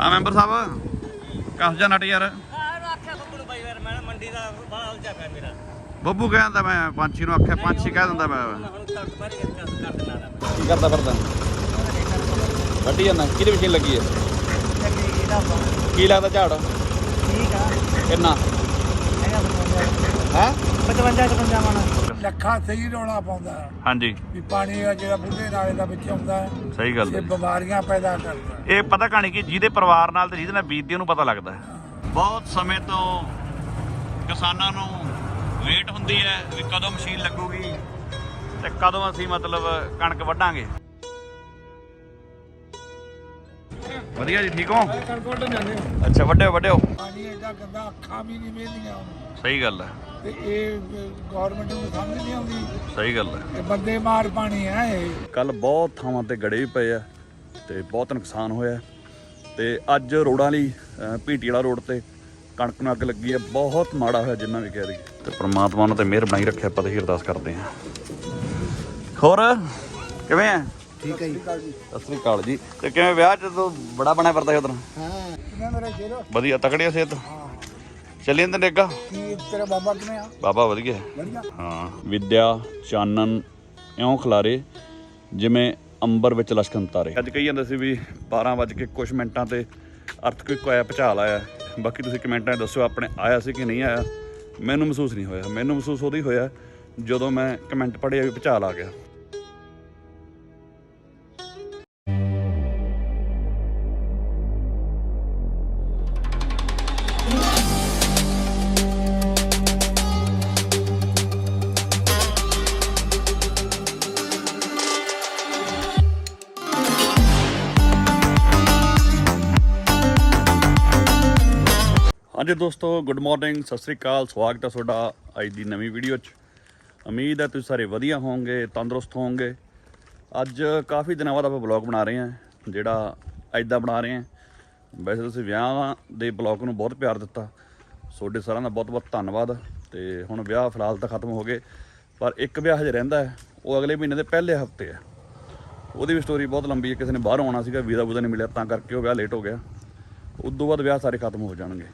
ਆ ਮੈਂਬਰ ਸਾਹਿਬ। ਕੱਸ ਜਾ ਨਟ ਯਾਰ। ਬੱਬੂ ਨੂੰ ਬਾਈ ਯਾਰ ਮੈਂ ਮੰਡੀ ਦਾ ਬਾਹਲਾ ਉਲਝਾ ਪਿਆ ਮੇਰਾ। ਬੱਬੂ ਕਹਿੰਦਾ ਮੈਂ ਪੰਛੀ ਨੂੰ ਆਖਿਆ ਪੰਛੀ ਕਹਿ ਦਿੰਦਾ ਮੈਂ। ਕੀ ਕਰਦਾ ਫਿਰਦਾ? ਵੱਡੀ ਜਾਂਦਾ ਕਿਹਦੀ ਮਸ਼ੀਨ ਲੱਗੀ ਹੈ? ਕੀ ਲੱਗਦਾ ਝਾੜ? ਠੀਕ ਆ। ਕਿੰਨਾ? ਹੈ? 55 55 ਮਣ। ਲੱਖਾਂ ਸਹੀ ਰੌਲਾ ਪਾਉਂਦਾ ਹੈ ਹਾਂਜੀ ਵੀ ਪਾਣੀ ਆ ਜਿਹੜਾ ਬੁੱਢੇ ਨਾਲੇ ਦਾ ਵਿੱਚ ਆਉਂਦਾ ਹੈ ਸਹੀ ਗੱਲ ਇਹ ਬਿਮਾਰੀਆਂ ਪੈਦਾ ਕਰਦਾ ਹੈ। ਇਹ ਪਤਾ ਕਹਾਣੀ ਕਿ ਜਿਹਦੇ ਪਰਿਵਾਰ ਨਾਲ ਤੇ ਜਿਹਦੇ ਨਾਲ ਬੀਤਦੀ ਉਹਨੂੰ ਪਤਾ ਲੱਗਦਾ ਹੈ। ਬਹੁਤ ਸਮੇਂ ਤੋਂ ਕਿਸਾਨਾਂ ਨੂੰ ਵੇਟ ਹੁੰਦੀ ਹੈ ਵੀ ਕਦੋਂ ਮਸ਼ੀਨ ਲੱਗੂਗੀ ਤੇ ਕਦੋਂ ਅਸੀਂ ਮਤਲਬ ਕਣਕ ਵੱਢਾਂਗੇ ਵਧੀਆ ਜੀ ਠੀਕ ਹੋ? ਅੱਛਾ ਵੱਡਿਓ ਵੱਡਿਓ ਪਾਣੀ ਐਡਾ ਗੰਦਾ ਅੱਖਾਂ ਵੀ ਨਹੀਂ ਵੇਖਦੀਆਂ ਉਹਨੂੰ ਸਹੀ ਗੱਲ ਹੈ। ਤੇ ਇਹ ਗਵਰਨਮੈਂਟ ਨੂੰ ਸਮਝ ਨਹੀਂ ਆਉਂਦੀ। ਸਹੀ ਗੱਲ ਹੈ। ਇਹ ਬੰਦੇ ਮਾਰ ਪਾਣੀ ਹੈ ਇਹ। ਕੱਲ ਬਹੁਤ ਥਾਵਾਂ ਤੇ ਗੜੇ ਵੀ ਪਏ ਆ ਤੇ ਬਹੁਤ ਨੁਕਸਾਨ ਹੋਇਆ। ਤੇ ਅੱਜ ਰੋਡਾਂ ਲਈ ਭੀਟੀ ਵਾਲਾ ਰੋਡ ਤੇ ਕਣਕ ਨੂੰ ਅੱਗ ਲੱਗੀ ਹੈ। ਬਹੁਤ ਮਾੜਾ ਹੋਇਆ ਜਿੰਨਾ ਵੀ ਕਹਿ ਦਈਏ। ਤੇ ਪ੍ਰਮਾਤਮਾ ਉਹਨਾਂ ਤੇ ਮਿਹਰ ਬਣਾਈ ਰੱਖਿਆ ਆਪਾਂ ਤੇ ਹੀ ਅਰਦਾਸ ਕਰਦੇ ਹਾਂ। ਹੋਰ ਕਿਵੇਂ ਆ ਠੀਕ ਹੈ ਜੀ। ਸਤਿ ਸ੍ਰੀ ਅਕਾਲ ਜੀ। ਤੇ ਕਿਵੇਂ ਵਿਆਹ ਚ ਤੂੰ ਬੜਾ ਬਣਿਆ ਫਿਰਦਾ ਉਧਰ? ਹਾਂ ਕਿਵੇਂ ਮੇਰੇ ਸ਼ੇਰ? ਵਧੀਆ ਤਕੜਿਆ ਸਿਹਤ? ਹਾਂ ਚੱਲੀ ਜਾਂਦੇ ਨੇਗਾ ਕੀ ਤੇਰਾ ਬਾਬਾ ਕਿਵੇਂ ਆ? ਬਾਬਾ ਵਧੀਆ। ਵਧੀਆ। ਹਾਂ ਵਿਦਿਆ ਚਾਨਣ ਇਉਂ ਖਲਾਰੇ ਜਿਵੇਂ ਅੰਬਰ ਵਿੱਚ ਲਸ਼ਕਣ ਤਾਰੇ। ਅੱਜ ਕਹੀ ਜਾਂਦੇ ਸੀ ਵੀ 12 ਵਜੇ ਕੇ ਕੁਝ ਮਿੰਟਾਂ ਤੇ ਅਰਥਕੁਇਕ ਆਇਆ ਭੁਚਾਲ ਆਇਆ। ਬਾਕੀ ਤੁਸੀਂ ਕਮੈਂਟਾਂ 'ਚ ਦੱਸਿਓ ਆਪਣੇ ਆਇਆ ਸੀ ਕਿ ਨਹੀਂ ਆਇਆ। ਮੈਨੂੰ ਮਹਿਸੂਸ ਨਹੀਂ ਹੋਇਆ। ਮੈਨੂੰ ਮਹਿਸੂਸ ਉਦੋਂ ਹੀ ਹੋਇਆ ਜਦੋਂ ਮੈਂ ਕਮੈਂਟ ਪੜ੍ਹਿਆ ਵੀ ਭੁਚਾਲ ਆ ਗਿਆ। ਹਾਂਜੀ ਦੋਸਤੋ ਗੁੱਡ ਮਾਰਨਿੰਗ ਸਤਿ ਸ੍ਰੀ ਅਕਾਲ, ਸਵਾਗਤ ਹੈ ਤੁਹਾਡਾ ਅੱਜ ਦੀ ਨਵੀਂ ਵੀਡੀਓ 'ਚ। ਉਮੀਦ ਹੈ ਤੁਸੀਂ ਸਾਰੇ ਵਧੀਆ ਹੋਵੋਗੇ, ਤੰਦਰੁਸਤ ਹੋਵੋਗੇ। ਅੱਜ ਕਾਫੀ ਦਿਨਾਂ ਬਾਅਦ ਆਪਾਂ ਬਲੌਗ ਬਣਾ ਰਹੇ ਹਾਂ, ਜਿਹੜਾ ਐਦਾਂ ਬਣਾ ਰਹੇ ਹਾਂ। ਵੈਸੇ ਤੁਸੀਂ ਵਿਆਹਾਂ ਦੇ ਬਲੌਗ ਨੂੰ ਬਹੁਤ ਪਿਆਰ ਦਿੱਤਾ। ਤੁਹਾਡੇ ਸਾਰਿਆਂ ਦਾ ਬਹੁਤ ਬਹੁਤ ਧੰਨਵਾਦ। ਤੇ ਹੁਣ ਵਿਆਹ ਫਿਲਹਾਲ ਤਾਂ ਖਤਮ ਹੋ ਗਏ, ਪਰ ਇੱਕ ਵਿਆਹ ਹਜੇ ਰਹਿੰਦਾ ਹੈ, ਉਹ ਅਗਲੇ ਮਹੀਨੇ ਦੇ ਪਹਿਲੇ ਹਫ਼ਤੇ ਹੈ। ਉਹਦੀ ਵੀ ਸਟੋਰੀ ਬਹੁਤ ਲੰਬੀ ਹੈ, ਕਿਸੇ ਨੇ ਬਾਹਰੋਂ ਆਉਣਾ ਸੀਗਾ, ਵੀਜ਼ਾ ਵੂਜ਼ਾ ਨਹੀਂ ਮਿਲਿਆ, ਤਾਂ ਕਰਕੇ ਉਹ ਵਿਆਹ ਲੇਟ ਹੋ ਗਿਆ। ਉਸ ਤੋਂ ਬਾਅਦ ਵਿਆਹ ਸਾਰੇ ਖਤਮ ਹੋ ਜਾਣਗੇ।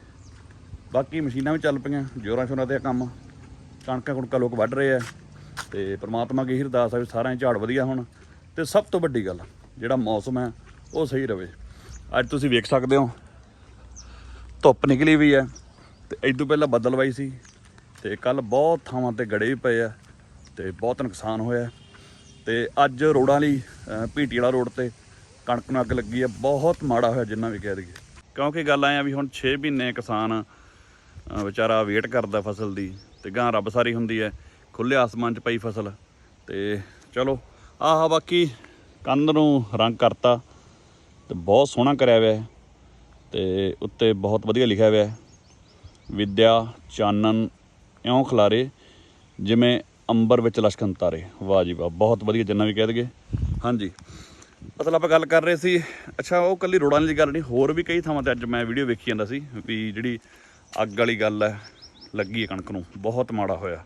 ਬਾਕੀ ਮਸ਼ੀਨਾਂ ਵੀ ਚੱਲ ਪਈਆਂ ਜੋਰਾਂ ਸ਼ੋਰਾਂ ਤੇ ਕੰਮ। ਕਣਕਾਂ ਕੁਣਕਾਂ ਲੋਕ ਵੱਢ ਰਹੇ ਆ ਤੇ ਪ੍ਰਮਾਤਮਾ ਕੀ ਅਰਦਾਸ ਆ ਵੀ ਸਾਰਿਆਂ ਝਾੜ ਵਧੀਆ ਹੋਣ। ਤੇ ਸਭ ਤੋਂ ਵੱਡੀ ਗੱਲ ਜਿਹੜਾ ਮੌਸਮ ਹੈ ਉਹ ਸਹੀ ਰਵੇ। ਅੱਜ ਤੁਸੀਂ ਵੇਖ ਸਕਦੇ ਹੋ ਧੁੱਪ ਨਿਕਲੀ ਵੀ ਹੈ ਤੇ ਇਸ ਤੋਂ ਪਹਿਲਾਂ ਬੱਦਲਵਾਈ ਸੀ ਤੇ ਕੱਲ ਬਹੁਤ ਥਾਵਾਂ ਤੇ ਗੜੇ ਵੀ ਪਏ ਆ ਤੇ ਬਹੁਤ ਨੁਕਸਾਨ ਹੋਇਆ। ਤੇ ਅੱਜ ਰੋਡਾਂ ਲਈ ਅਹ, ਭੀਟੀ ਵਾਲਾ ਰੋਡ ਤੇ ਕਣਕ ਨੂੰ ਅੱਗ ਲੱਗੀ ਹੈ ਬਹੁਤ ਮਾੜਾ ਹੋਇਆ ਜਿੰਨਾ ਵੀ ਕਹਿ ਦਈਏ। ਕਿਉਂਕਿ ਗੱਲ ਆਇਆ ਵੀ ਹੁਣ 6 ਮਹੀਨੇ ਕਿਸਾਨ ਵਿਚਾਰਾ ਵੇਟ ਕਰਦਾ ਫਸਲ ਦੀ ਤੇ ਗਾਂ ਰੱਬ ਸਾਰੀ ਹੁੰਦੀ ਹੈ ਖੁੱਲੇ ਆਸਮਾਨ 'ਚ ਪਈ ਫਸਲ। ਤੇ ਚਲੋ, ਆਹ ਬਾਕੀ ਕੰਧ ਨੂੰ ਰੰਗ ਕਰਤਾ ਤੇ ਬਹੁਤ ਸੋਹਣਾ ਕਰਿਆ ਹੋਇਆ ਹੈ ਤੇ ਉੱਤੇ ਬਹੁਤ ਵਧੀਆ ਲਿਖਿਆ ਹੋਇਆ ਹੈ ਵਿਦਿਆ ਚਾਨਣ ਇਉਂ ਖਲਾਰੇ, ਜਿਵੇਂ ਅੰਬਰ ਵਿੱਚ ਲਸ਼ਕਣ ਤਾਰੇ। ਵਾਹ ਜੀ ਵਾਹ, ਬਹੁਤ ਵਧੀਆ ਜਿੰਨਾ ਵੀ ਕਹਿ ਦਈਏ। ਹਾਂਜੀ, ਅਸਲ ਆਪਾਂ ਗੱਲ ਕਰ ਰਹੇ ਸੀ, ਅੱਛਾ, ਉਹ ਕੱਲੀ ਰੋੜਾਂ ਦੀ ਗੱਲ ਨਹੀਂ, ਹੋਰ ਵੀ ਕਈ ਥਾਵਾਂ ਤੇ ਅੱਜ ਮੈਂ ਵੀਡੀਓ ਵੇਖੀ ਜਾਂਦਾ ਸੀ, ਵੀ ਜਿਹੜੀ ਅੱਗ ਵਾਲੀ ਗੱਲ ਹੈ, ਲੱਗੀ ਹੈ ਕਣਕ ਨੂੰ, ਬਹੁਤ ਮਾੜਾ ਹੋਇਆ।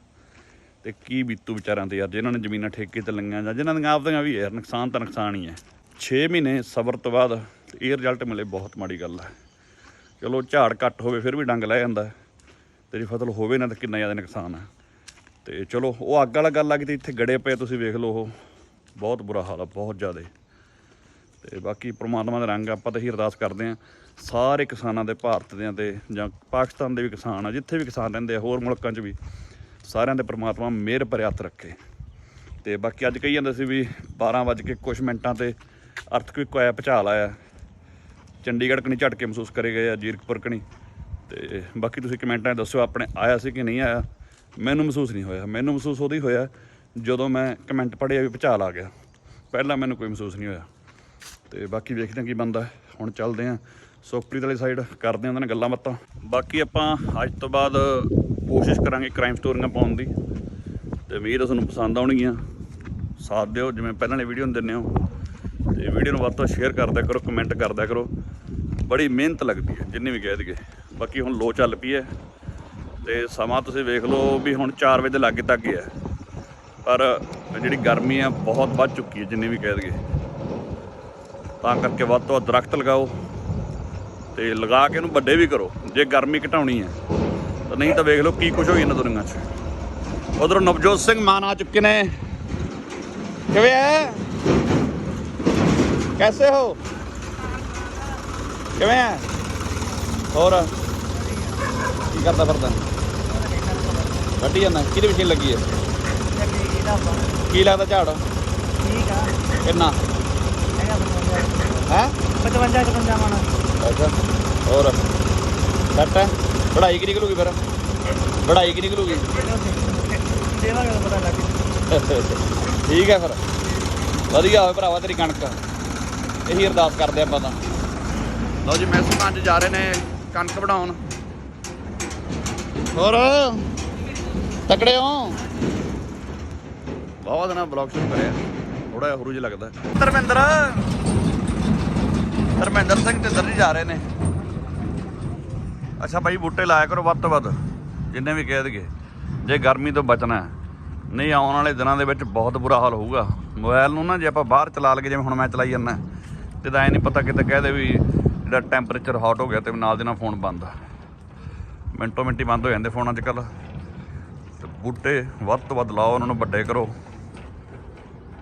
ਤੇ ਕੀ ਬੀਤੂ ਵਿਚਾਰਿਆਂ ਤੇ ਯਾਰ, ਜਿਨ੍ਹਾਂ ਨੇ ਜ਼ਮੀਨਾਂ ਠੇਕੇ ਤੇ ਲਈਆਂ ਜਾਂ ਜਿਨ੍ਹਾਂ ਦੀਆਂ ਆਪਦੀਆਂ ਵੀ ਹੈ ਯਾਰ, ਨੁਕਸਾਨ ਤਾਂ ਨੁਕਸਾਨ ਹੀ ਹੈ। 6 ਮਹੀਨੇ ਸਬਰ ਤੋਂ ਬਾਅਦ ਇਹ ਰਿਜ਼ਲਟ ਮਿਲੇ, ਬਹੁਤ ਮਾੜੀ ਗੱਲ ਹੈ। ਚਲੋ ਝਾੜ ਘੱਟ ਹੋਵੇ, ਫਿਰ ਵੀ ਡੰਗ ਲੈ ਜਾਂਦਾ ਹੈ। ਤੇਰੀ ਫਸਲ ਹੋਵੇ ਨਾ, ਤਾਂ ਕਿੰਨਾ ਜ਼ਿਆਦਾ ਨੁਕਸਾਨ ਹੈ। ਤੇ ਚਲੋ, ਉਹ ਅੱਗ ਵਾਲਾ ਗੱਲ ਆ ਕਿ ਤੇ ਇੱਥੇ ਗੜੇ ਪਏ ਤੁਸੀਂ ਵੇਖ ਲਓ ਉਹ। ਬਹੁਤ ਬੁਰਾ ਹਾਲ ਆ, ਬਹੁਤ ਜ਼ਿਆਦਾ। ਤੇ ਬਾਕੀ ਪ੍ਰਮਾਤਮਾ ਦਾ ਰੰਗ ਆਪਾਂ ਤਾਂ ਹੀ ਅਰਦਾਸ ਕਰਦੇ ਆ ਸਾਰੇ ਕਿਸਾਨਾਂ ਦੇ ਭਾਰਤ ਦੇ ਤੇ ਜਾਂ ਪਾਕਿਸਤਾਨ ਦੇ ਵੀ ਕਿਸਾਨ ਆ, ਜਿੱਥੇ ਵੀ ਕਿਸਾਨ ਰਹਿੰਦੇ ਆ, ਹੋਰ ਮੁਲਕਾਂ 'ਚ ਵੀ ਸਾਰਿਆਂ ਦੇ ਪ੍ਰਮਾਤਮਾ ਮਿਹਰ ਭਰੇ ਹੱਥ ਰੱਖੇ। ਤੇ ਬਾਕੀ ਅੱਜ ਕਹੀ ਜਾਂਦੇ ਸੀ ਵੀ 12 ਵਜੇ ਕੇ ਕੁਝ ਮਿੰਟਾਂ ਤੇ ਅਰਥਕੁਇਕ ਆਇਆ, ਭੁਚਾਲ ਆਇਆ। ਚੰਡੀਗੜ੍ਹ ਕਨੀ ਝਟਕੇ ਮਹਿਸੂਸ ਕਰੇ ਗਏ ਆ, ਜੀਰਕਪੁਰ ਕਣੀ। ਤੇ ਬਾਕੀ ਤੁਸੀਂ ਕਮੈਂਟਾਂ 'ਚ ਦੱਸਿਓ ਆਪਣੇ ਆਇਆ ਸੀ ਕਿ ਨਹੀਂ ਆਇਆ। ਮੈਨੂੰ ਮਹਿਸੂਸ ਨਹੀਂ ਹੋਇਆ। ਮੈਨੂੰ ਮਹਿਸੂਸ ਉਹਦੀ ਹੋਇਆ ਜਦੋਂ ਮੈਂ ਕਮੈਂਟ ਪੜ੍ਹਿਆ ਵੀ ਭੁਚਾਲ ਆ ਗਿਆ। ਪਹਿਲਾਂ ਮੈਨੂੰ ਕੋਈ ਮਹਿਸੂਸ ਨਹੀਂ ਹੋਇਆ। ਤੇ ਬਾਕੀ ਵੇਖਦੇ ਹਾਂ ਕੀ ਬੰਦਾ ਹੁਣ ਚੱਲਦੇ ਹਾਂ। ਸੁਖਪ੍ਰੀਤ ਵਾਲੀ ਸਾਈਡ ਕਰਦੇ ਹਾਂ ਉਹਨਾਂ ਨਾਲ ਗੱਲਾਂ ਬਾਤਾਂ। ਬਾਕੀ ਆਪਾਂ ਅੱਜ ਤੋਂ ਬਾਅਦ ਕੋਸ਼ਿਸ਼ ਕਰਾਂਗੇ ਕ੍ਰਾਈਮ ਸਟੋਰੀਆਂ ਪਾਉਣ ਦੀ। ਤੇ ਉਮੀਦ ਤੁਹਾਨੂੰ ਪਸੰਦ ਆਉਣਗੀਆਂ। ਸਾਥ ਦਿਓ, ਜਿਵੇਂ ਪਹਿਲਾਂ ਵਾਲੀ ਵੀਡੀਓ ਨੂੰ ਦਿੰਦੇ ਹੋ ਤੇ ਵੀਡੀਓ ਨੂੰ ਵੱਧ ਤੋਂ ਸ਼ੇਅਰ ਕਰਦਿਆ ਕਰੋ ਕਮੈਂਟ ਕਰਦਿਆ ਕਰੋ ਬੜੀ ਮਿਹਨਤ ਲੱਗਦੀ ਹੈ, ਜਿੰਨੀ ਵੀ ਕਹਿ ਦਈਏ। ਬਾਕੀ ਹੁਣ ਲੋ ਚੱਲ ਪਈ ਹੈ। ਤੇ ਸਮਾਂ ਤੁਸੀਂ ਵੇਖ ਲਓ ਵੀ ਹੁਣ 4 ਵਜੇ ਦੇ ਲਾਗੇ ਤੱਕ ਹੀ ਹੈ। ਪਰ ਜਿਹੜੀ ਗਰਮੀ ਆ, ਬਹੁਤ ਵੱਧ ਚੁੱਕੀ ਹੈ, ਜਿੰਨੀ ਵੀ ਕਹਿ ਦਈਏ। ਤਾਂ ਕਰਕੇ ਵੱਧ ਤੋਂ ਵੱਧ ਦਰਖਤ ਲਗਾਓ ਤੇ ਲਗਾ ਕੇ ਇਹਨੂੰ ਵੱਡੇ ਵੀ ਕਰੋ। ਜੇ ਗਰਮੀ ਘਟਾਉਣੀ ਹੈ ਤਾਂ ਨਹੀਂ ਤਾਂ ਵੇਖ ਲਓ ਕੀ ਕੁਝ ਹੋਈ ਇਹਨਾਂ ਦੁਨੀਆਂ 'ਚ। ਉਧਰ ਨਵਜੋਤ ਸਿੰਘ ਮਾਨ ਆ ਚੁੱਕੇ ਨੇ। ਕਿਵੇਂ ਹੈ ਕੈਸੇ ਹੋ? ਕਿਵੇਂ ਹੈ ਹੋਰ? ਕੀ ਕਰਦਾ ਫਿਰਦਾ? ਵੱਡੀ ਜਾਂਦਾ। ਕਿਹਦੀ ਮਸ਼ੀਨ ਲੱਗੀ ਹੈ ਕੀ ਲੱਗਦਾ ਝਾੜ? ਠੀਕ ਆ। ਕਿੰਨਾ? ਹੈ? 55 55 ਮਾਣਾ ਅੱਛਾ। ਹੋਰ? ਸੱਟ ਹੈ? ਪੜ੍ਹਾਈ ਕਿ ਨਿਕਲੂਗੀ ਫਿਰ? ਪੜ੍ਹਾਈ ਕਿ ਨਿਕਲੂਗੀ ਦੇਵਾਂਗੇ ਤਾਂ ਪਤਾ ਲੱਗ ਠੀਕ ਹੈ ਫਿਰ। ਵਧੀਆ ਹੋਵੇ ਭਰਾਵਾ ਤੇਰੀ ਕਣਕ। ਇਹੀ ਅਰਦਾਸ ਕਰਦੇ ਆਪਾਂ ਤਾਂ। ਲਓ ਜੀ ਮੈਸੀ ਪੰਜ ਜਾ ਰਹੇ ਨੇ ਕਣਕ ਵਢਾਉਣ। ਹੋਰ? ਤਕੜੇ ਹੋ? ਬਹੁਤ ਦਿਨਾਂ ਬਲੌਗ ਸ਼ੁਰੂ ਕਰਿਆ। ਥੋੜਾ ਜਿਹਾ ਹੁਰੂ ਜਿਹਾ ਲੱਗਦਾ। ਧਰਮਿੰਦਰ! ਧਰਮਿੰਦਰ ਸਿੰਘ ਢਿੰਦਰ ਜੀ ਜਾ ਰਹੇ ਨੇ। ਅੱਛਾ ਭਾਈ, ਬੂਟੇ ਲਾਇਆ ਕਰੋ ਵੱਧ ਤੋਂ ਵੱਧ, ਜਿੰਨੇ ਵੀ ਕਹਿ ਦਈਏ। ਜੇ ਗਰਮੀ ਤੋਂ ਬਚਣਾ ਨਹੀਂ ਆਉਣ ਵਾਲੇ ਦਿਨਾਂ ਦੇ ਵਿੱਚ ਬਹੁਤ ਬੁਰਾ ਹਾਲ ਹੋਊਗਾ। ਮੋਬਾਈਲ ਨੂੰ ਨਾ ਜੇ ਆਪਾਂ ਬਾਹਰ ਚਲਾ ਲਗੇ ਜਿਵੇਂ ਹੁਣ ਮੈਂ ਚਲਾਈ ਜਾਂਦਾ ਤੇ ਤਾਂ ਐ ਨਹੀਂ ਪਤਾ ਕਿਤੇ ਕਹਿ ਦੇ ਵੀ ਜਿਹੜਾ ਟੈਂਪਰੇਚਰ ਹੌਟ ਹੋ ਗਿਆ ਤੇ ਨਾਲ ਦੇ ਨਾਲ ਫੋਨ ਬੰਦ ਮਿੰਟੋ ਮਿੰਟੀ ਬੰਦ ਹੋ ਜਾਂਦੇ ਫੋਨ ਅੱਜ ਕੱਲ ਤੇ ਬੂਟੇ ਵੱਧ ਤੋਂ ਵੱਧ ਲਾਓ, ਉਹਨਾਂ ਨੂੰ ਵੱਡੇ ਕਰੋ।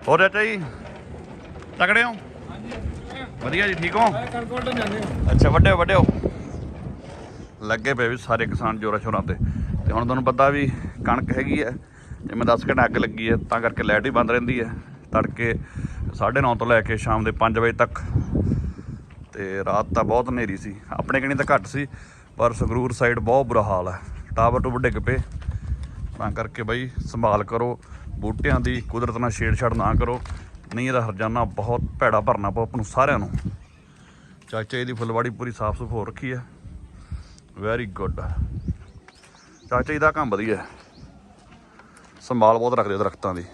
ਹੋਰ ਚਾਚਾ ਜੀ, ਤਕੜੇ ਹੋ? ਵਧੀਆ ਜੀ ਠੀਕ ਹੋ? ਅੱਛਾ ਵੱਡੇ ਹੋ, ਵੱਡੇ ਹੋ। ਲੱਗੇ ਪਏ ਵੀ ਸਾਰੇ ਕਿਸਾਨ ਜੋਰਾਂ ਸ਼ੋਰਾਂ ਤੇ। ਤੇ ਹੁਣ ਤੁਹਾਨੂੰ ਪਤਾ ਵੀ ਕਣਕ ਹੈਗੀ ਹੈ ਜਿਵੇਂ 10 ਘੰਟੇ ਅੱਗ ਲੱਗੀ ਹੈ ਤਾਂ ਕਰਕੇ ਲਾਈਟ ਹੀ ਬੰਦ ਰਹਿੰਦੀ ਹੈ। ਤੜਕੇ 9:30 ਤੋਂ ਲੈ ਕੇ ਸ਼ਾਮ ਦੇ 5 ਵਜੇ ਤੱਕ। ਤੇ ਰਾਤ ਤਾਂ ਬਹੁਤ ਹਨੇਰੀ ਸੀ। ਆਪਣੇ ਕਣੀ ਤਾਂ ਘੱਟ ਸੀ ਪਰ ਸੰਗਰੂਰ ਸਾਈਡ ਬਹੁਤ ਬੁਰਾ ਹਾਲ ਹੈ। ਟਾਵਰ ਟੂਵਰ ਡਿੱਗ ਪਏ। ਤਾਂ ਕਰਕੇ ਬਈ ਸੰਭਾਲ ਕਰੋ। ਬੂਟਿਆਂ ਦੀ ਕੁਦਰਤ ਨਾਲ ਛੇੜਛਾੜ ਨਾ ਕਰੋ। ਨਹੀਂ ਇਹਦਾ ਹਰਜਾਨਾ ਬਹੁਤ ਭੈੜਾ ਭਰਨਾ ਪਊ ਆਪਾਂ ਨੂੰ ਸਾਰਿਆਂ ਨੂੰ। ਚਾਚੇ ਦੀ ਫੁੱਲਵਾੜੀ ਪੂਰੀ ਸਾਫ਼ ਸੁਥਰੀ ਹੋ ਰੱਖੀ ਹੈ। ਵੈਰੀ ਗੁੱਡ ਚਾਚਾ ਜੀ ਦਾ ਕੰਮ ਵਧੀਆ ਹੈ। ਸੰਭਾਲ ਬਹੁਤ ਰੱਖਦੇ ਆ ਦਰਖਤਾਂ ਦੀ।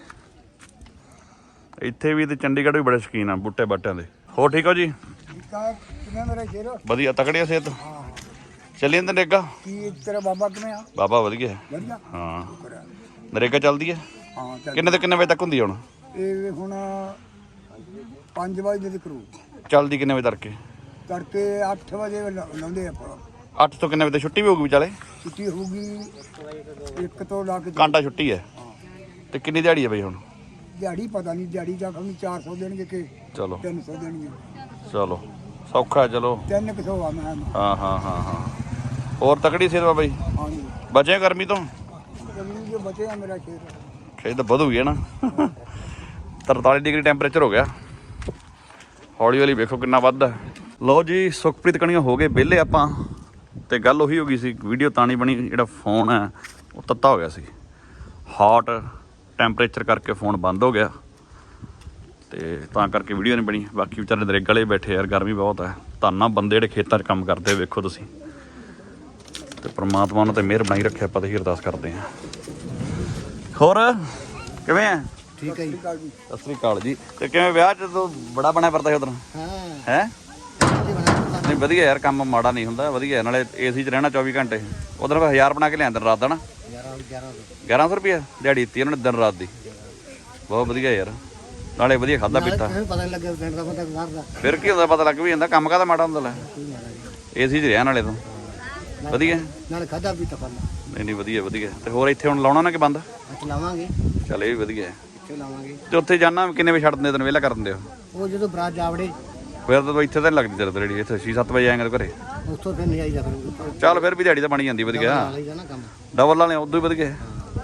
ਇੱਥੇ ਵੀ ਤੇ ਚੰਡੀਗੜ੍ਹ ਵੀ ਬੜੇ ਸ਼ੌਕੀਨ ਆ ਬੂਟੇ ਬਾਟਿਆਂ ਦੇ। ਹੋਰ ਠੀਕ ਹੋ ਜੀ? ਠੀਕ ਆ ਕਿਵੇਂ ਮੇਰੇ ਸ਼ੇਰ? ਵਧੀਆ ਤਕੜਿਆ ਸਿਹਤ? ਚੱਲੀ ਜਾਂਦੇ ਨਰੇਗਾ? ਕੀ ਤੇਰਾ ਬਾਬਾ ਕਿਵੇਂ ਆ? ਬਾਬਾ ਵਧੀਆ। ਹੈ। ਵਧੀਆ। ਨਰੇਗਾ ਚੱਲਦੀ ਹੈ? ਹਾਂ ਕਿੰਨੇ ਤੋਂ ਕਿੰਨੇ ਵਜੇ ਤੱਕ ਹੁੰਦੀ ਹੈ ਹੁਣ? ਇਹ ਹੁਣ 5 ਵਜੇ ਦੇ ਕਰੂ ਚੱਲਦੀ ਕਿੰਨੇ ਵਜੇ ਤੜਕੇ? ਤੜਕੇ 8 ਵਜੇ ਲਾਉਂਦੇ ਆਪਾਂ। 8 ਤੋਂ ਕਿੰਨੇ ਵਜੇ ਛੁੱਟੀ ਵੀ ਹੋਊਗੀ ਵਿਚਾਲੇ? ਛੁੱਟੀ ਹੋਊਗੀ ਇੱਕ ਤੋਂ ਲਾ ਕੇ ਕਾਂਟਾ ਛੁੱਟੀ ਹੈ? ਤੇ ਕਿੰਨੀ ਦਿਹਾੜੀ ਹੈ ਬਈ ਹੁਣ? ਦਿਹਾੜੀ ਪਤਾ ਨਹੀਂ ਦਿਹਾੜੀ ਦਾ ਖਮੀ 400 ਦੇਣਗੇ ਕਿ ਚਲੋ। 300 ਦੇਣਗੇ। ਚਲੋ। ਸੌਖਾ ਚਲੋ। ਤਿੰਨ ਕਿਸੋ ਆ ਮੈਂ। ਹਾਂ ਹਾਂ ਹਾਂ ਹਾਂ। ਹੋਰ ਤਕੜੀ ਹਾਂ ਜੀ ਬਚੇ ਗਰਮੀ ਤੋਂ? ਜ਼ਮੀਨ ਜੋ ਬਚੇ ਆ ਮੇਰਾ ਸ਼ੇਰ ਖੇਤ ਤਾਂ ਵਧੂ ਗਿਆ ਨਾ। 43 ਡਿਗਰੀ ਟੈਂਪਰੇਚਰ ਹੋ ਗਿਆ। ਹੌਲੀ ਹੌਲੀ ਵੇਖੋ ਕਿੰਨਾ ਵੱਧਦਾ ਲਓ ਜੀ, ਸੁਖਪ੍ਰੀਤ ਕਣੀਆਂ ਹੋ ਗਏ ਵਿਹਲੇ ਆਪਾਂ। ਤੇ ਗੱਲ ਉਹੀ ਹੋ ਗਈ ਸੀ, ਵੀਡੀਓ ਤਾਂ ਨਹੀਂ ਬਣੀ, ਜਿਹੜਾ ਫੋਨ ਹੈ, ਉਹ ਤੱਤਾ ਹੋ ਗਿਆ ਸੀ। ਹੌਟ ਟੈਂਪਰੇਚਰ ਕਰਕੇ ਫੋਨ ਬੰਦ ਹੋ ਗਿਆ। ਤੇ ਤਾਂ ਕਰਕੇ ਵੀਡੀਓ ਨਹੀਂ ਬਣੀ। ਬਾਕੀ ਵਿਚਾਰੇ ਦਰੇਗ ਵਾਲੇ ਬੈਠੇ ਯਾਰ, ਗਰਮੀ ਬਹੁਤ ਹੈ। ਧੰਨਾ ਬੰਦੇ ਜਿਹੜੇ ਖੇਤਾਂ 'ਚ ਕੰਮ ਕਰਦੇ ਵੇਖੋ ਤੁਸੀਂ। ਤੇ ਪ੍ਰਮਾਤਮਾ ਨੂੰ ਤੇ ਮਿਹਰ ਬਣਾਈ ਰੱਖਿਆ, ਆਪਾਂ ਤਾਂ ਹੀ ਅਰਦਾਸ ਕਰਦੇ ਹਾਂ। ਹੋਰ, ਕਿਵੇਂ ਆ ਠੀਕ ਹੈ ਜੀ। ਸਤਿ ਸ੍ਰੀ ਅਕਾਲ ਜੀ। ਤੇ ਕਿਵੇਂ ਵਿਆਹ ਚ ਤੂੰ ਬੜਾ ਬਣਿਆ ਫਿਰਦਾ ਸੀ ਉਧਰ? ਹਾਂ। ਹੈ? ਨਹੀਂ ਵਧੀਆ ਯਾਰ ਕੰਮ ਮਾੜਾ ਨਹੀਂ ਹੁੰਦਾ ਵਧੀਆ। ਨਾਲੇ ਏਸੀ 'ਚ ਰਹਿਣਾ 24 ਘੰਟੇ। ਉਧਰ ਫਿਰ 1000 ਬਣਾ ਕੇ ਲਿਆਂਦੇ ਰਾਤ ਦਾ ਨਾ? 11 11 1100 ਰੁਪਏ ਦਿਹਾੜੀ ਦਿੱਤੀ ਉਹਨਾਂ ਨੇ ਦਿਨ ਰਾਤ ਦੀ। ਬਹੁਤ ਵਧੀਆ ਯਾਰ। ਨਾਲੇ ਵਧੀਆ ਖਾਦਾ ਪੀਤਾ। ਪਤਾ ਫਿਰ ਕੀ ਹੁੰਦਾ ਪਤਾ ਲੱਗ ਵੀ ਜਾਂਦਾ ਕੰਮ ਕਾਹਦਾ ਮਾੜਾ ਹੁੰਦਾ ਲੈ। ਏਸੀ 'ਚ ਰਿਹਾ ਨਾਲੇ ਤੂੰ। ਵਧੀਆ। ਨਾਲ ਖਾਦਾ ਵੀ ਤਾਂ ਨਹੀਂ ਨਹੀਂ ਵਧੀਆ ਵਧੀਆ। ਤੇ ਹੋਰ ਇੱਥੇ ਹੁਣ ਲਾਉਣਾ ਨਾ ਕਿ ਬੰਦ? ਲਾਵਾਂਗੇ। ਚੱਲ ਇਹ ਵੀ ਵਧੀਆ। ਹੈ। ਲਾਵਾਂਗੇ? ਤੇ ਉੱਥੇ ਜਾਣਾ ਕਿੰਨੇ ਵਜੇ ਛੱਡ ਦਿੰਦੇ ਤੈਨੂੰ ਵਿਹਲਾ ਕਰ ਦਿੰਦੇ ਹੋ ਉਹ ਜਦੋਂ ਬਰਾਤ ਜਾਵੜੇ। ਫਿਰ ਤਾਂ ਤੂੰ ਇੱਥੇ ਤਾਂ ਨੀ ਲੱਗਦੀ ਤੇਰੇ ਜਿਹੜੀ ਇੱਥੇ 6-7 ਵਜੇ ਆਏਗਾ ਘਰੇ। ਉੱਥੋਂ ਫਿਰ ਨਹੀਂ ਆਈਦਾ ਫਿਰ ਚੱਲ ਫਿਰ ਵੀ ਦਿਹਾੜੀ ਤਾਂ ਬਣੀ ਜਾਂਦੀ ਵਧੀਆ। ਲਈਦਾ ਨਾ ਕੰਮ। ਡਬਲ ਵਾਲੇ ਉਦੋਂ ਹੀ ਵਧੀਆ।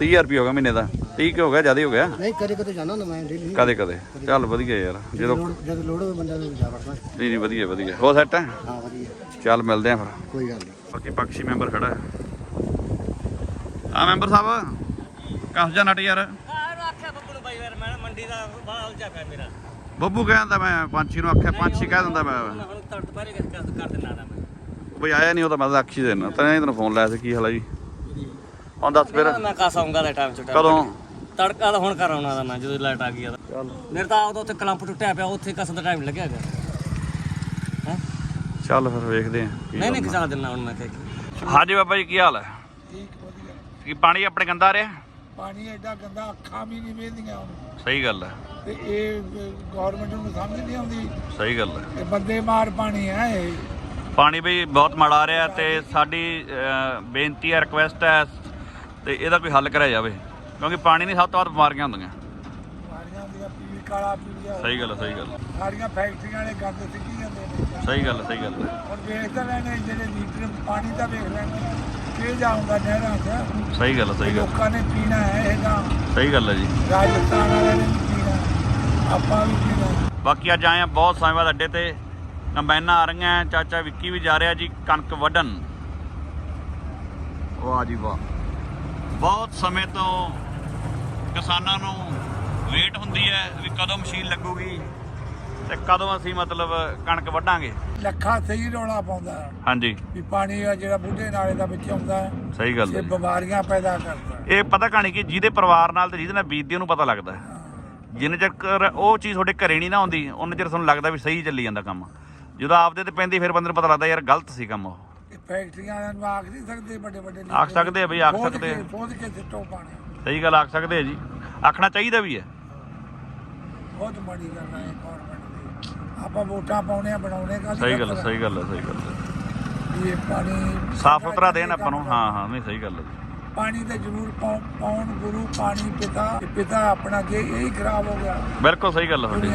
30000 ਰੁਪਏ ਹੋ ਗਿਆ ਮਹੀਨੇ ਦਾ। 30 ਕਿ ਹੋ ਗਿਆ ਜ਼ਿਆਦਾ ਹੋ ਗਿਆ। ਨਹੀਂ ਕਦੇ ਕਦੇ ਜਾਣਾ ਹੁੰਦਾ ਮੈਂ ਡੇਲੀ ਕਦੇ ਕਦੇ। ਚੱਲ ਵਧੀਆ ਯਾਰ ਜਦੋਂ ਜਦ ਲੋੜ ਹੋਵੇ ਬੰਦਾ ਨੂੰ ਜਾ ਵੜਦਾ ਨਹੀਂ ਨਹੀਂ ਵਧੀਆ ਵਧੀਆ। ਹੋ ਸੈੱਟ ਹੈ? ਹਾਂ ਵਧੀਆ। ਚੱਲ ਮਿਲਦੇ ਆ ਫਿਰ। ਕੋਈ ਗੱਲ ਨਹੀਂ। ਬਾਕੀ ਪਕਸ਼ੀ ਮੈਂਬਰ ਖੜਾ ਹੈ। ਆ ਮੈਂਬਰ ਸਾਹਿਬ। ਕੱਸ ਜਾ ਨਟ ਯਾਰ। ਮੰਡੀ ਦਾ ਬਾਹਲਾ ਉਲਝਾ ਪਿਆ ਮੇਰਾ। ਬੱਬੂ ਕਹਿੰਦਾ ਮੈਂ ਪੰਛੀ ਨੂੰ ਆਖਿਆ ਪੰਛੀ ਕਹਿ ਦਿੰਦਾ ਮੈਂ ਹੁਣ ਤੜਤ ਬਾਰੇ ਕਰ ਕਰ ਦਿੰਦਾ ਨਾ ਮੈਂ। ਬਈ ਆਇਆ ਨਹੀਂ ਉਹ ਤਾਂ ਮੈਂ ਤਾਂ ਆਖੀ ਦੇਣਾ ਤੈਨੂੰ ਤੈਨੂੰ ਫੋਨ ਲਾਇਆ ਸੀ ਕੀ ਹਾਲ ਹੈ ਜੀ? ਹੁਣ ਦੱਸ ਫਿਰ। ਮੈਂ ਕਾਸ ਆਉਂਗਾ ਦਾ ਟਾਈਮ ਛੁੱਟਾ ਕਦੋਂ? ਤੜਕਾ ਤਾਂ ਹੁਣ ਕਰਾਉਣਾ ਦਾ ਮੈਂ ਜਦੋਂ ਲਾਈਟ ਆ ਗਈ ਆ ਤਾਂ। ਮੇਰੇ ਤਾਂ ਉਦੋਂ ਉੱਥੇ ਕਲੰਪ ਟੁੱਟਿਆ ਪਿਆ ਉੱਥੇ ਕਸਮ ਦਾ ਟਾਈਮ ਲੱਗਿਆ ਗਿਆ ਹੈ? ਚੱਲ ਫਿਰ ਵੇਖਦੇ ਆ ਨਹੀਂ ਨਹੀਂ ਖਿਚਾ ਦਿੰਦਾ ਹੁਣ ਮੈਂ ਕਹਿ ਕੇ। ਹਾਂਜੀ ਬਾਬਾ ਜੀ ਕੀ ਹਾਲ ਹੈ? ਠੀਕ ਵਧੀਆ। ਕੀ ਪਾਣੀ ਆਪਣੇ ਗੰਦਾ ਰਿਹਾ? ਪਾਣੀ ਐਡਾ ਗੰਦਾ ਅੱਖਾਂ ਵੀ ਨਹੀਂ ਵੇਂਦੀਆਂ ਸਹੀ ਗੱਲ ਹੈ। ਤੇ ਇਹ ਗਵਰਨਮੈਂਟ ਨੂੰ ਸਮਝ ਨਹੀਂ ਆਉਂਦੀ। ਸਹੀ ਗੱਲ ਹੈ। ਇਹ ਬੰਦੇ ਮਾਰ ਪਾਣੀ ਹੈ ਇਹ। ਪਾਣੀ ਵੀ ਬਹੁਤ ਮਾੜਾ ਆ ਰਿਹਾ ਤੇ ਸਾਡੀ ਬੇਨਤੀ ਹੈ ਰਿਕੁਐਸਟ ਹੈ ਤੇ ਇਹਦਾ ਕੋਈ ਹੱਲ ਕਰਿਆ ਜਾਵੇ। ਕਿਉਂਕਿ ਪਾਣੀ ਨਹੀਂ ਸਭ ਤੋਂ ਵੱਧ ਬਿਮਾਰੀਆਂ ਹੁੰਦੀਆਂ। ਸਾਰੀਆਂ ਦੀਆਂ ਪੀਲੀ ਕਾਲਾ ਪੀਲੀਆ ਸਹੀ ਗੱਲ ਸਹੀ ਗੱਲ। ਸਾਰੀਆਂ ਫੈਕਟਰੀਆਂ ਵਾਲੇ ਗੰਦ ਸਿੱਟੀ ਜਾਂਦੇ ਨੇ। ਸਹੀ ਗੱਲ ਸਹੀ ਗੱਲ। ਹੁਣ ਵੇਖ ਤਾਂ ਲੈਣੇ ਜਿਹੜੇ ਲੀਟਰ ਪਾਣੀ ਦਾ ਵੇਖ ਲੈਣੇ। ਕਿ ਜਾਊਗਾ ਨਹਿਰਾਂ 'ਚ ਸਹੀ ਗੱਲ ਹੈ, ਸਹੀ ਗੱਲ ਲੋਕਾਂ ਨੇ ਪੀਣਾ ਹੈ ਇਹਦਾ। ਸਹੀ ਗੱਲ ਹੈ ਜੀ। ਰਾਜਸਥਾਨ ਵਾਲਿਆਂ ਨੇ ਵੀ ਪੀਣਾ। ਆਪਾਂ ਵੀ ਪੀਣਾ। ਬਾਕੀ ਅੱਜ ਆਏ ਆ ਬਹੁਤ ਸਮੇਂ ਬਾਅਦ ਅੱਡੇ ਤੇ। ਕੰਬਾਈਨਾਂ ਆ ਰਹੀਆਂ ਚਾਚਾ ਵਿੱਕੀ ਵੀ ਜਾ ਰਿਹਾ ਜੀ ਕਣਕ ਵੱਢਣ। ਵਾਹ ਜੀ ਵਾਹ। ਬਹੁਤ ਸਮੇਂ ਤੋਂ ਕਿਸਾਨਾਂ ਨੂੰ ਵੇਟ ਹੁੰਦੀ ਹੈ ਵੀ ਕਦੋਂ ਮਸ਼ੀਨ ਲੱਗੂਗੀ। ਤੇ ਕਦੋਂ ਅਸੀਂ ਮਤਲਬ ਕਣਕ ਵੱਢਾਂਗੇ? ਲੱਖਾਂ ਸਹੀ ਰੌਲਾ ਪਾਉਂਦਾ। ਹਾਂਜੀ। ਵੀ ਪਾਣੀ ਆ ਜਿਹੜਾ ਬੁੱਢੇ ਨਾਲੇ ਦਾ ਵਿੱਚ ਆਉਂਦਾ ਹੈ ਸਹੀ ਗੱਲ ਹੈ ਇਹ ਬਿਮਾਰੀਆਂ ਪੈਦਾ ਕਰਦਾ। ਹੈ। ਇਹ ਪਤਾ ਕਹਾਣੀ ਕਿ ਜਿਹਦੇ ਪਰਿਵਾਰ ਨਾਲ ਤੇ ਜਿਹਦੇ ਨਾਲ ਬੀਤਦੀ ਉਹਨੂੰ ਪਤਾ ਲੱਗਦਾ। ਹੈ। ਜਿੰਨੇ ਚਿਰ ਉਹ ਚੀਜ਼ ਤੁਹਾਡੇ ਘਰੇ ਨਹੀਂ ਨਾ ਆਉਂਦੀ ਉਹਨੇ ਚਿਰ ਤੁਹਾਨੂੰ ਲੱਗਦਾ ਵੀ ਸਹੀ ਚੱਲੀ ਜਾਂਦਾ ਕੰਮ। ਜਦੋਂ ਆਪਦੇ ਤੇ ਪੈਂਦੀ ਫਿਰ ਬੰਦੇ ਨੂੰ ਪਤਾ ਲੱਗਦਾ ਯਾਰ ਗਲਤ ਸੀ ਕੰਮ ਉਹ। ਇਹ ਫੈਕਟਰੀਆਂ ਵਾਲਿਆਂ ਨੂੰ ਆਖ ਨਹੀਂ ਸਕਦੇ ਵੱਡੇ ਵੱਡੇ ਆਖ ਸਕਦੇ ਆ ਬਈ, ਆਖ ਸਕਦੇ ਆ। ਕੇ- ਖੋਦ ਕੇ ਸਿੱਟੋ ਪਾਣੀ। ਸਹੀ ਗੱਲ ਆਖ ਸਕਦੇ ਆ ਜੀ। ਆਖਣਾ ਚਾਹੀਦਾ ਵੀ ਹੈ। ਬਹੁਤ ਮਾੜੀ ਗੱਲ ਹੈ ਗਵਰਨਮੈਂਟ ਦੀ ਆਪਾਂ ਵੋਟਾਂ ਪਾਉਣੇ ਆ ਬਣਾਉਣੇ ਕਾ ਸਹੀ ਗੱਲ ਹੈ, ਸਹੀ ਗੱਲ ਹੈ, ਸਹੀ ਗੱਲ ਹੈ। ਇਹ ਪਾਣੀ ਸਾਫ਼ ਸੁਥਰਾ ਦੇਣ ਆਪਾਂ ਨੂੰ ਹਾਂ ਹਾਂ ਨਹੀਂ ਸਹੀ ਗੱਲ ਹੈ। ਪਾਣੀ ਤੇ ਜ਼ਰੂਰ ਪਾਉ- ਪਾਉਣ ਗੁਰੂ ਪਾਣੀ ਪਿਤਾ ਪਿਤਾ ਆਪਣਾ ਜੇ ਇਹ ਹੀ ਖਰਾਬ ਹੋ ਗਿਆ ਬਿਲਕੁਲ ਸਹੀ ਗੱਲ ਹੈ ਤੁਹਾਡੀ